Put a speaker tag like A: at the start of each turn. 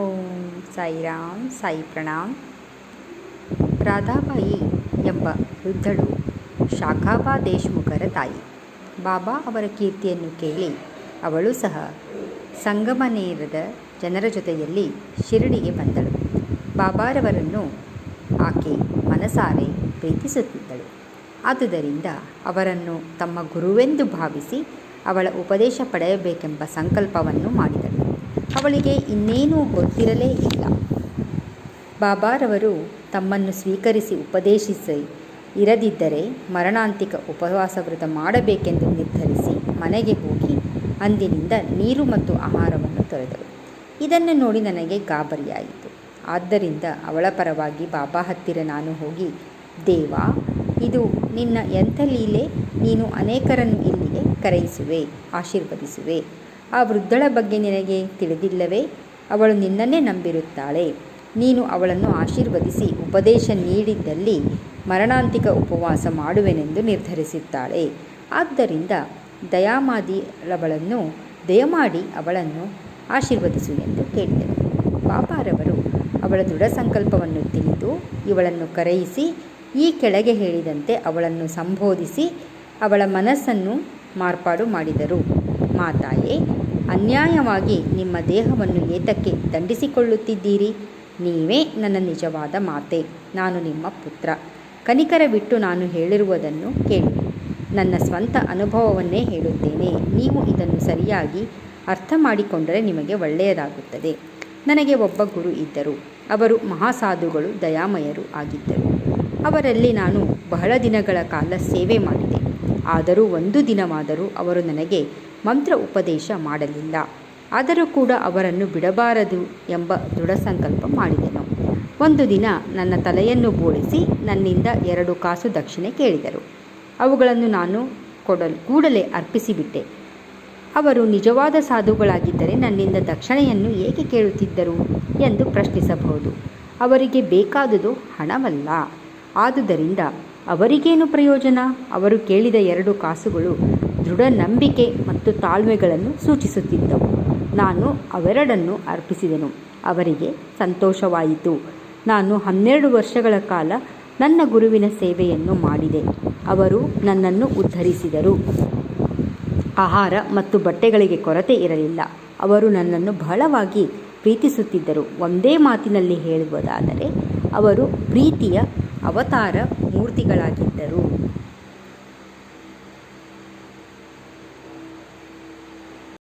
A: ಓಂ ಸಾಯಿ ರಾಮ್ ಸಾಯಿ ಪ್ರಣಾಮ್ ರಾಧಾಬಾಯಿ ಎಂಬ ವೃದ್ಧಳು ಶಾಖಾಬಾ ದೇಶ್ಮುಖರ ತಾಯಿ. ಬಾಬಾ ಅವರ ಕೀರ್ತಿಯನ್ನು ಕೇಳಿ ಅವಳು ಸಹ ಸಂಗಮನೇರದ ಜನರ ಜೊತೆಯಲ್ಲಿ ಶಿರಡಿಗೆ ಬಂದಳು. ಬಾಬಾರವರನ್ನು ಆಕೆ ಮನಸಾರೆ ಪ್ರೀತಿಸುತ್ತಿದ್ದಳು. ಆದುದರಿಂದ ಅವರನ್ನು ತಮ್ಮ ಗುರುವೆಂದು ಭಾವಿಸಿ ಅವಳ ಉಪದೇಶ ಪಡೆಯಬೇಕೆಂಬ ಸಂಕಲ್ಪವನ್ನು ಮಾಡಿದಳು. ಅವಳಿಗೆ ಇನ್ನೇನೂ ಗೊತ್ತಿರಲೇ ಇಲ್ಲ. ಬಾಬಾರವರು ತಮ್ಮನ್ನು ಸ್ವೀಕರಿಸಿ ಉಪದೇಶಿಸಿ, ಇರದಿದ್ದರೆ ಮರಣಾಂತಿಕ ಉಪವಾಸ ವ್ರತ ಮಾಡಬೇಕೆಂದು ನಿರ್ಧರಿಸಿ ಮನೆಗೆ ಹೋಗಿ ಅಂದಿನಿಂದ ನೀರು ಮತ್ತು ಆಹಾರವನ್ನು ತೊರೆದರು ಇದನ್ನು ನೋಡಿ ನನಗೆ ಗಾಬರಿಯಾಯಿತು. ಆದ್ದರಿಂದ ಅವಳ ಪರವಾಗಿ ಬಾಬಾ ಹತ್ತಿರ ನಾನು ಹೋಗಿ, ದೇವ, ಇದು ನಿನ್ನ ಎಂಥ ಲೀಲೆ? ನೀನು ಅನೇಕರನ್ನು ಇಲ್ಲಿಗೆ ಕರೆಯಿಸುವೆ, ಆಶೀರ್ವದಿಸುವೆ. ಆ ವೃದ್ಧಳ ಬಗ್ಗೆ ನಿನಗೆ ತಿಳಿದಿಲ್ಲವೇ? ಅವಳು ನಿನ್ನನ್ನೇ ನಂಬಿರುತ್ತಾಳೆ. ನೀನು ಅವಳನ್ನು ಆಶೀರ್ವದಿಸಿ ಉಪದೇಶ ನೀಡಿದ್ದಲ್ಲಿ ಮರಣಾಂತಿಕ ಉಪವಾಸ ಮಾಡುವೆನೆಂದು ನಿರ್ಧರಿಸುತ್ತಾಳೆ. ಆದ್ದರಿಂದ ದಯಾಮಾದಿಳವಳನ್ನು ದಯಮಾಡಿ ಅವಳನ್ನು ಆಶೀರ್ವದಿಸು ಎಂದು ಕೇಳಿದರು ಪಾಪಾರವರು ಅವಳ ದೃಢ ಸಂಕಲ್ಪವನ್ನು ತಿಳಿದು ಇವಳನ್ನು ಕರೆಯಿಸಿ, ಈ ಕೆಳಗೆ ಹೇಳಿದಂತೆ ಅವಳನ್ನು ಸಂಬೋಧಿಸಿ ಅವಳ ಮನಸ್ಸನ್ನು ಮಾರ್ಪಾಡು ಮಾಡಿದರು. ಮಾತಾಯೇ ಅನ್ಯಾಯವಾಗಿ ನಿಮ್ಮ ದೇಹವನ್ನು ಏತಕ್ಕೆ ದಂಡಿಸಿಕೊಳ್ಳುತ್ತಿದ್ದೀರಿ? ನೀವೇ ನನ್ನ ನಿಜವಾದ ಮಾತೆ, ನಾನು ನಿಮ್ಮ ಪುತ್ರ. ಕನಿಕರ ಬಿಟ್ಟು ನಾನು ಹೇಳಿರುವುದನ್ನು ಕೇಳಿ. ನನ್ನ ಸ್ವಂತ ಅನುಭವವನ್ನೇ ಹೇಳುತ್ತೇನೆ. ನೀವು ಇದನ್ನು ಸರಿಯಾಗಿ ಅರ್ಥ ಮಾಡಿಕೊಂಡರೆ ನಿಮಗೆ ಒಳ್ಳೆಯದಾಗುತ್ತದೆ. ನನಗೆ ಒಬ್ಬ ಗುರು ಇದ್ದರು. ಅವರು ಮಹಾಸಾಧುಗಳು, ದಯಾಮಯರು ಆಗಿದ್ದರು. ಅವರಲ್ಲಿ ನಾನು ಬಹಳ ದಿನಗಳ ಕಾಲ ಸೇವೆ ಮಾಡಿದೆ. ಆದರೂ ಒಂದು ದಿನವಾದರೂ ಅವರು ನನಗೆ ಮಂತ್ರ ಉಪದೇಶ ಮಾಡಲಿಲ್ಲ. ಆದರೂ ಕೂಡ ಅವರನ್ನು ಬಿಡಬಾರದು ಎಂಬ ದೃಢ ಸಂಕಲ್ಪ ಮಾಡಿದೆನು. ಒಂದು ದಿನ ನನ್ನ ತಲೆಯನ್ನು ಬೋಳಿಸಿ ನನ್ನಿಂದ ಎರಡು ಕಾಸು ದಕ್ಷಿಣೆ ಕೇಳಿದರು. ಅವುಗಳನ್ನು ನಾನು ಕೊಡಲು, ಕೂಡಲೇ ಅರ್ಪಿಸಿಬಿಟ್ಟೆ. ಅವರು ನಿಜವಾದ ಸಾಧುಗಳಾಗಿದ್ದರೆ ನನ್ನಿಂದ ದಕ್ಷಿಣೆಯನ್ನು ಏಕೆ ಕೇಳುತ್ತಿದ್ದರು ಎಂದು ಪ್ರಶ್ನಿಸಬಹುದು. ಅವರಿಗೆ ಬೇಕಾದುದು ಹಣವಲ್ಲ. ಆದುದರಿಂದ ಅವರಿಗೇನು ಪ್ರಯೋಜನ? ಅವರು ಕೇಳಿದ ಎರಡು ಕಾಸುಗಳು ದೃಢ ನಂಬಿಕೆ ಮತ್ತು ತಾಳ್ಮೆಗಳನ್ನು ಸೂಚಿಸುತ್ತಿದ್ದವು. ನಾನು ಅವೆರಡನ್ನು ಅರ್ಪಿಸಿದೆನು. ಅವರಿಗೆ ಸಂತೋಷವಾಯಿತು. ನಾನು ಹನ್ನೆರಡು ವರ್ಷಗಳ ಕಾಲ ನನ್ನ ಗುರುವಿನ ಸೇವೆಯನ್ನು ಮಾಡಿದೆ. ಅವರು ನನ್ನನ್ನು ಉದ್ಧರಿಸಿದರು. ಆಹಾರ ಮತ್ತು ಬಟ್ಟೆಗಳಿಗೆ ಕೊರತೆ ಇರಲಿಲ್ಲ. ಅವರು ನನ್ನನ್ನು ಬಹಳವಾಗಿ ಪ್ರೀತಿಸುತ್ತಿದ್ದರು. ಒಂದೇ ಮಾತಿನಲ್ಲಿ ಹೇಳುವುದಾದರೆ, ಅವರು ಪ್ರೀತಿಯ ಅವತಾರ ಮೂರ್ತಿಗಳಾಗಿದ್ದರು.